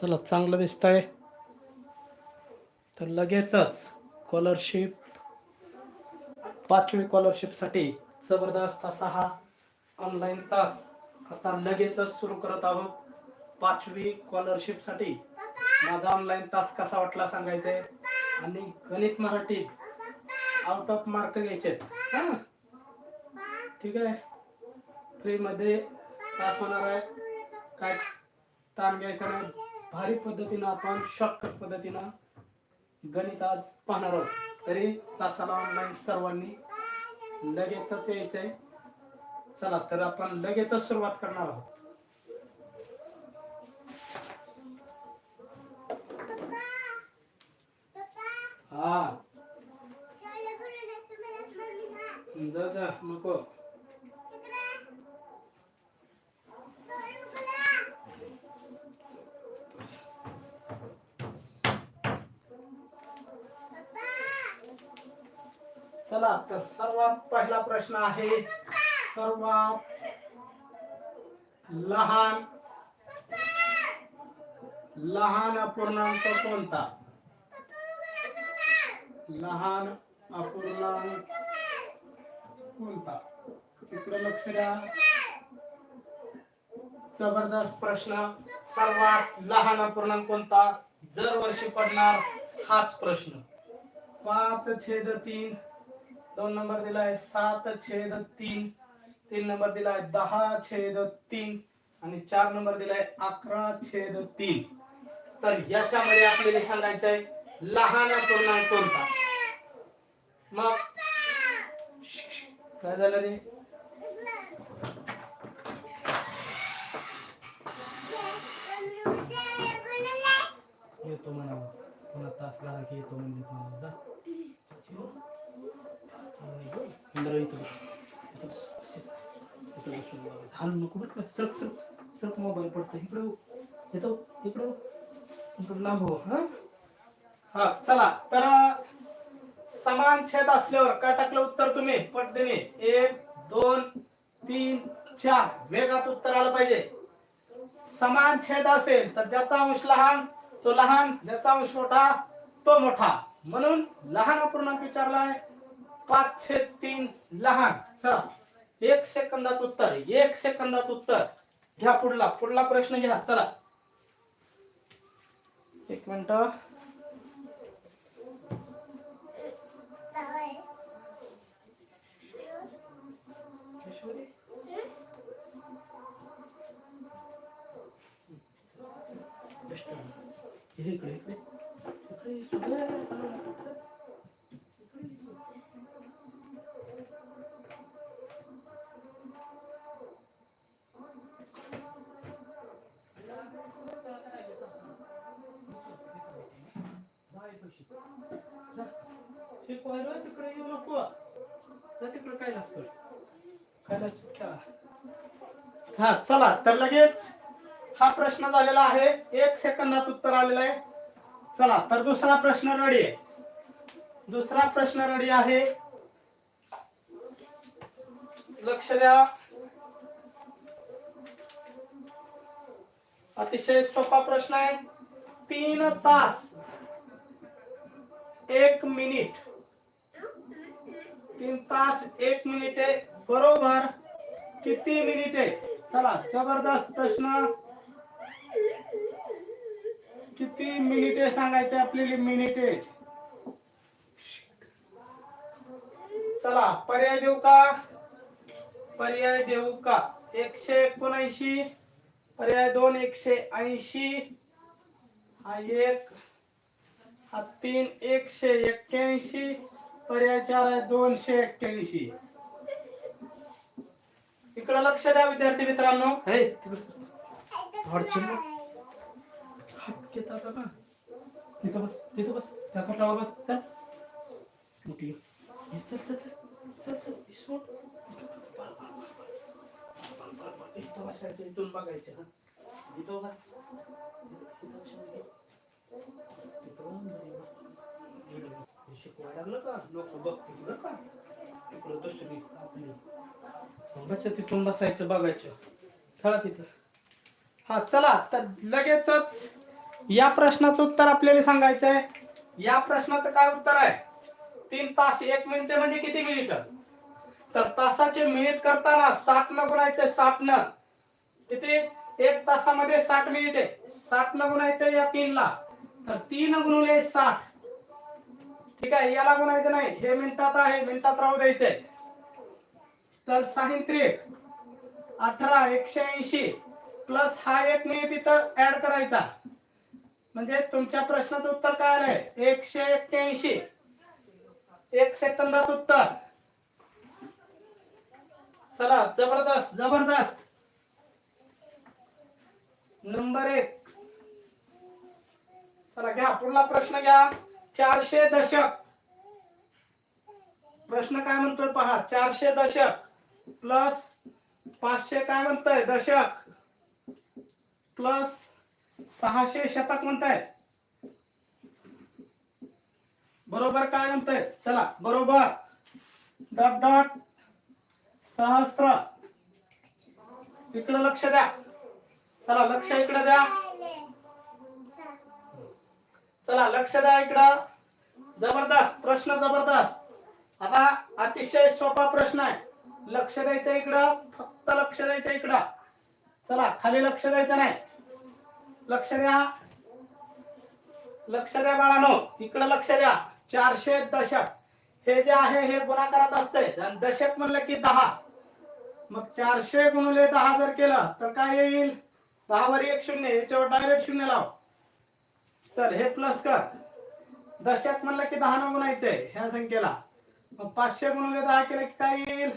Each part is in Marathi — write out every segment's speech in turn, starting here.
चला चांगलं दिसतंय. तर लगेचच स्कॉलरशिप पाचवी स्कॉलरशिपसाठी जबरदस्त असा हा ऑनलाईन तास आता लगेचच सुरू करत आहोत. पाचवी स्कॉलरशिपसाठी माझा ऑनलाईन तास कसा वाटला सांगायचंय? आणि गणित मराठीत आउट ऑफ मार्क घ्यायचे हा ठीक आहे. फ्रीमध्ये तास होणार आहे. काय ताण घ्यायचा नाही. भारी पद्धतीनं आपण शॉर्टकट पद्धतीनं गणित आज पाहणार आहोत. तरी तासाला ऑनलाईन सर्वांनी लगेचच यायचंय. चला तर आपण लगेचच सुरुवात करणार आहोत. हा. जा जा नको. चला तर सर्वात पहिला प्रश्न आहे सर्वात लहान लहान अपूर्णांक कोणता? लहान अपूर्णांक कोणता? इकडे लक्ष द्या. जबरदस्त प्रश्न. सर्वात लहान अपूर्णांक कोणता? जर वर्षी पडणार हाच प्रश्न. पाच छेद तीन दोन नंबर दिलाय सात छेद तीन. तीन नंबर दिलाय दहा छेद तीन. आणि चार नंबर दिलाय अकरा छेद तीन. तर याच्यामध्ये आपल्याला सांगायचंय लहान अपूर्णांक कोणता? मग काय झालं रे? येतो म्हणा तास लागला की येतो म्हणजे हाल नको बरं का. सरक मोबाईल पडतो इकडं येतो इकडं इकडं लांब हो हा? हा चला. तर समान छेद असल्यावर काय टाकलं उत्तर तुम्ही? पटदिने. एक दोन तीन चार. वेगात उत्तर आलं पाहिजे. समान छेद असेल तर ज्याचा अंश लहान तो लहान. ज्याचा अंश मोठा तो मोठा. म्हणून लहान अपूर्णांक विचारलाय पाच छेद तीन लहान चला एक सेकंदात उत्तर एक सेकंदात उत्तर. घ्या पुढला पुढला प्रश्न घ्या चला. एक मिनिट. इकडे. इकडे इकडे इकडे तिकडे येऊ नको जा हा चला तर लगेच हा प्रश्न झालेला आहे. एक सेकंदात उत्तर आलेलं आहे. चला तर दुसरा प्रश्न रेडी आहे. दुसरा प्रश्न रेडी आहे. लक्ष द्या. अतिशय सोपा प्रश्न आहे. तीन तास एक मिनिट. तीन तास एक मिनिट. आहे बरोबर? किती मिनिट? आहे चला जबरदस्त प्रश्न. किती मिनिटे सांगायचे आपल्याला? मिनिटे. चला पर्याय देऊ का? पर्याय देऊ का? एकशे एकोणऐंशी पर्याय दोन एकशे ऐंशी. हा एक हा तीन एकशे एक्क्याऐंशी. पर्याय चार आहे दोनशे एक्क्याऐंशी. इकडे लक्ष द्या विद्यार्थी मित्रांनो. हे तिकडे सर. हात घेता का? तिथं बस तिथं बस. त्या कटावर बस. चल. मोठी हे चल चल चल. चल चल. हे सोड. इथं बसायचं इथून बघायचं हा. इथं इथं- इथं इकडे शिकवायला लागलं का? लोक बघतील बरं का? इकडं दुसरी आपली बच्चा तिथून बसायचं बघायचं. खेळा तिथं. हा चला. तर लगेचच या प्रश्नाचं उत्तर आपल्याला सांगायचं आहे. या प्रश्नाचं काय उत्तर आहे? तीन तास एक मिनिट म्हणजे किती मिनिट? तर तासाचे मिनिट करताना साठ न गुणायचं साठ न. किती? एक तासामध्ये साठ मिनिट. आहे साठ न गुणायचं या तीन ला तर तीन गुणले साठ. ठीक आहे याला गुणायचं नाही. हे मिनिटात आहे मिनिटात राहू द्यायचंय. तर साहित्रिक अठरा एकशे ऐंशी प्लस हा एक मिनिट इथं ऍड करायचा. म्हणजे तुमच्या प्रश्नाचं उत्तर काय आलंय? एकशे एक्क्याऐंशी. एक सेकंदात उत्तर. चला जबरदस्त जबरदस्त. नंबर एक. चला घ्या पुढला प्रश्न घ्या. चारशे दशक. प्रश्न काय म्हणतोय पहा चारशे दशक प्लस पाचशे काय म्हणतंय? दशक प्लस सहाशे शतक म्हणताय. बरोबर काय म्हणताय? चला बरोबर. डॉट डॉट सहस्त्र. इकडे लक्ष द्या. चला लक्ष इकडे द्या. चला लक्ष द्या इकडं. जबरदस्त प्रश्न जबरदस्त. आता अतिशय सोपा प्रश्न आहे. लक्ष द्यायचं इकडं फक्त लक्ष द्यायचं इकडं. चला खाली लक्ष द्यायचं नाही. लक्ष द्या. लक्ष द्या बाळानो इकडं लक्ष द्या. चारशे दशक. हे जे आहे हे गुणाकारात असते दशक म्हणलं की दहा. मग चारशे गुणले दहा जर केलं तर काय येईल? दहावर एक शून्य याच्यावर डायरेक्ट शून्य लाव. चल हे प्लस कर. दशक म्हणलं की दहा न गुणायचंय ह्या संख्येला. मग पाचशे गुणिले दहा केलं की काय येईल?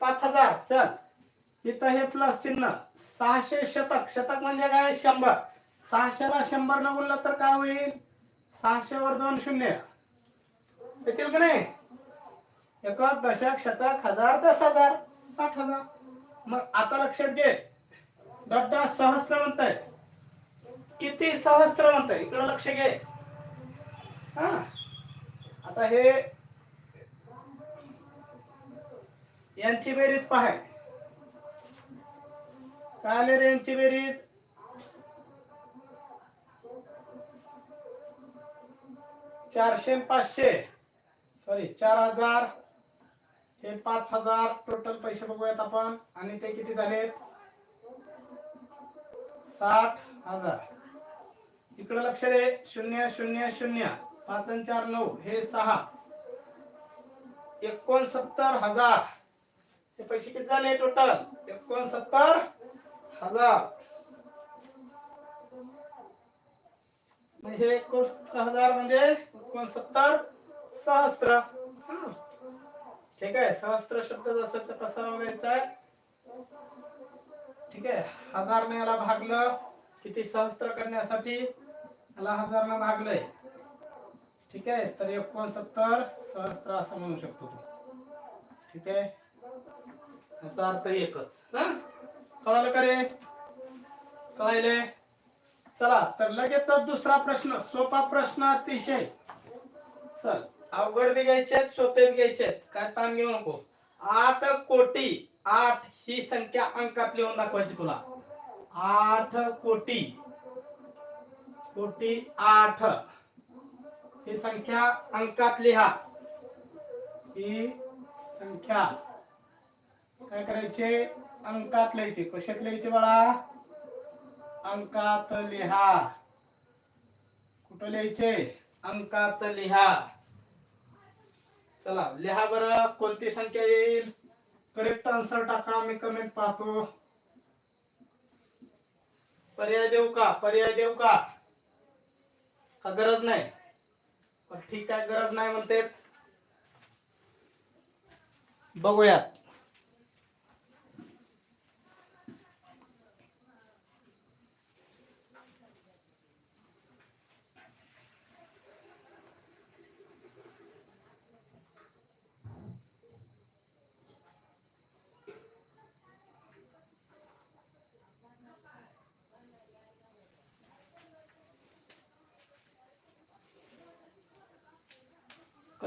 पाच हजार. चल. इथं हे प्लस चिन्ह. सहाशे शतक. शतक म्हणजे काय? शंभर. सहाशेला शंभर न गुणलं तर काय होईल? सहाशे वर दोन शून्य. येतील का नाही? एक दशक शतक हजार दस हजार साठ हजार. मग आता लक्षात घे. डॉक्टर सहस्त्र म्हणताय. किती सहस्त्र म्हणताय इकडं लक्ष घे. हा. आता हे यांची बेरीज पहाय काय आले रे यांची बेरीज? चारशे पाचशे. सॉरी चार हजार. हे पाच हजार. टोटल पैसे बघूयात आपण. आणि ते किती झाले साठ हजार. इकडे लक्ष दे. शून्य शून्य शून्य. पाच चार नऊ. हे सहा. एकोणसत्तर हजार. हे पैसे किती झाले टोटल एकोणसत्तर हजार. मग हे एकोणसत्तर हजार म्हणजे एकोणसत्तर सहस्त्र ठीक आहे. सहस्त्र शब्द जसाचा तसा बघायचा आहे. ठीक आहे. हजार ने याला भागलं. किती सहस्त्र करण्यासाठी? मला हजार न भागलंय. ठीक आहे? तर एकोणसत्तर सहस्त्र असं म्हणू शकतो तू. ठीक आहे? याचा अर्थ एकच. कळालं का रे? कळायले चला तर लगेच दुसरा प्रश्न सोपा प्रश्न अतिशय. चल अवघड बी घ्यायचे आहेत सोपे बी घ्यायचे आहेत. काय ताण घेऊ नको. आठ कोटी आठ ही संख्या अंकात लिहून दाखवायची तुला. आठ कोटी. कोटी आठ. ही संख्या अंकात लिहा ही संख्या. काय करायचे? अंकात लिहायचे. कशात लिहायचे बाळा? अंकात लिहा. कुठं लिहायचे? अंकात लिहा. चला लिहा बरं. कोणती संख्या येईल? करेक्ट आन्सर टाका. मी कमेंट पाहतो. पर्याय देऊ का? पर्याय देऊ का? का गरज नाही? पण ठीक आहे गरज नाही म्हणते बघूयात.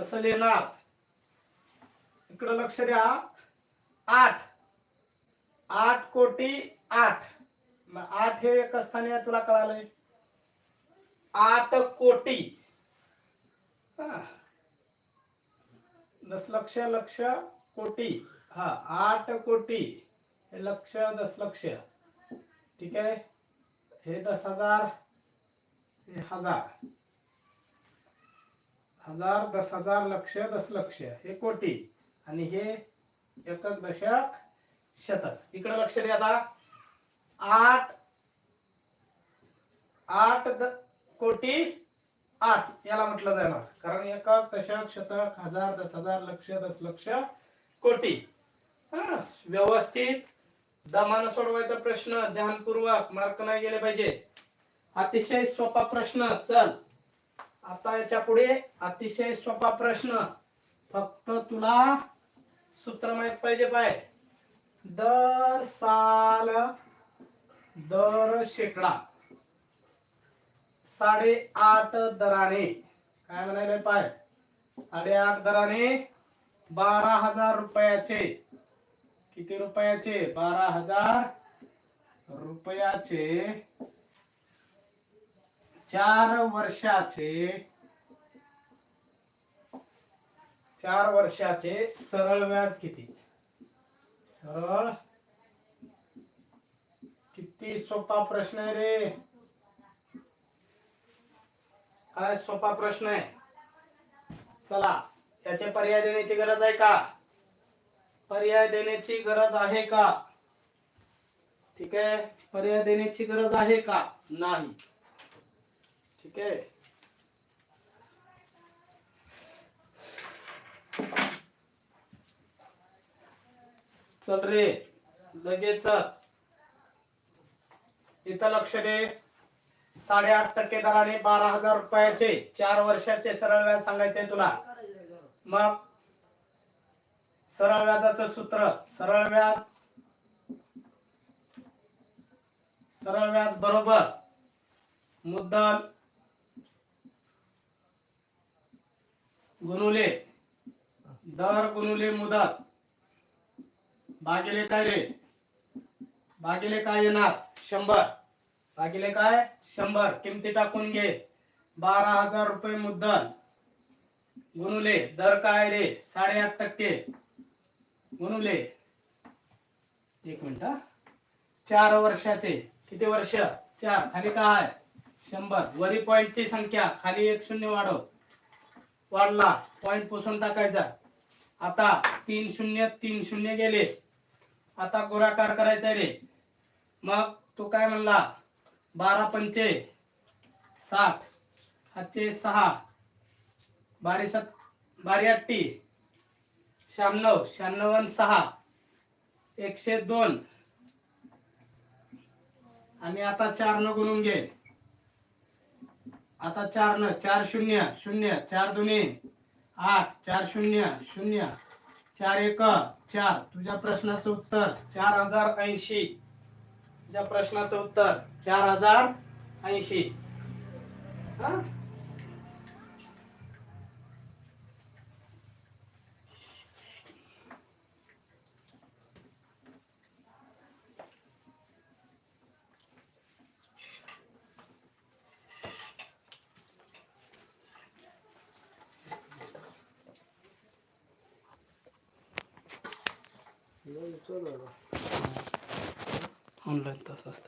कसं लिहिणार इकडं लक्ष द्या. आठ. आठ कोटी आठ. आठ हे एक स्थानी आहे तुला कळालंय. आठ कोटी. दसलक्ष दशलक्ष लक्ष कोटी. हा आठ कोटी. हे लक्ष दशलक्ष ठीक आहे? हे दस हजार हे हजार. हजार दस हजार लक्ष दशलक्ष हे कोटी आणि हे एकक दशक शतक. इकडे लक्ष द्या आता. आठ आठ द- कोटी आठ याला म्हटलं जाणार. कारण एकक दशक शतक हजार दस हजार लक्ष दशलक्ष कोटी. हा, व्यवस्थित. दमानं सोडवायचा प्रश्न ध्यानपूर्वक. मार्क नाही गेले पाहिजे. अतिशय सोपा प्रश्न. चल. आता याच्यापुढे अतिशय सोपा प्रश्न. फक्त तुला सूत्र माहीत पाहिजे पाय. दर साल दर शेकडा. साडेआठ दराने. काय म्हणायला पाय? साडेआठ दराने बारा हजार रुपयाचे. किती रुपयाचे? बारा हजार रुपयाचे. चार वर्षाचे चार वर्षाचे सरळ व्याज किती? सरळ? किती सोपा प्रश्न आहे रे. काय सोपा प्रश्न आहे? चला याचे पर्याय देण्याची गरज आहे का? पर्याय देण्याची गरज आहे का? ठीक आहे? पर्याय देण्याची गरज आहे का? नाही. ठीक आहे. चल रे लगेचच इथं लक्ष दे. साडेआठ टक्के दराने बारा हजार रुपयाचे चार वर्षाचे सरळ व्याज सांगायचे तुला. मग? सरळ व्याजाचं सूत्र सरळ व्याज. सरळ व्याज बरोबर. मुद्दल. गुणुले दर गुणुले मुदत. भागिले काय रे? भागिले काय येणार? शंभर. भागिले काय? शंभर. किमती टाकून घे. बारा हजार रुपये मुद्दल. गुणुले दर काय रे? साडेआठ टक्के. गुणुले एक मिनिट चार वर्षाचे. किती वर्ष? चार. खाली काय? शंभर. वरी पॉइंटची संख्या. खाली एक शून्य वाढव. वाढला. पॉईंट पुसून टाकायचा. आता तीन शून्य तीन शून्य गेले. आता गुणाकार करायचा रे. मग तो काय म्हणला? बारा पंचे साठ. हातचे सहा. बारी सत बारी अट्टी शहाण्णव शहाण्णव आणि सहा. एकशे दोन. आणि आता चार न गुणून घे. आता चार न चार शून्य शून्य चार दुने आठ चार शून्य शून्य चार एक चार. तुझ्या प्रश्नाचं उत्तर चार हजार ऐंशी. तुझ्या प्रश्नाचं उत्तर चार हजार ऐंशी. हा? तास असतात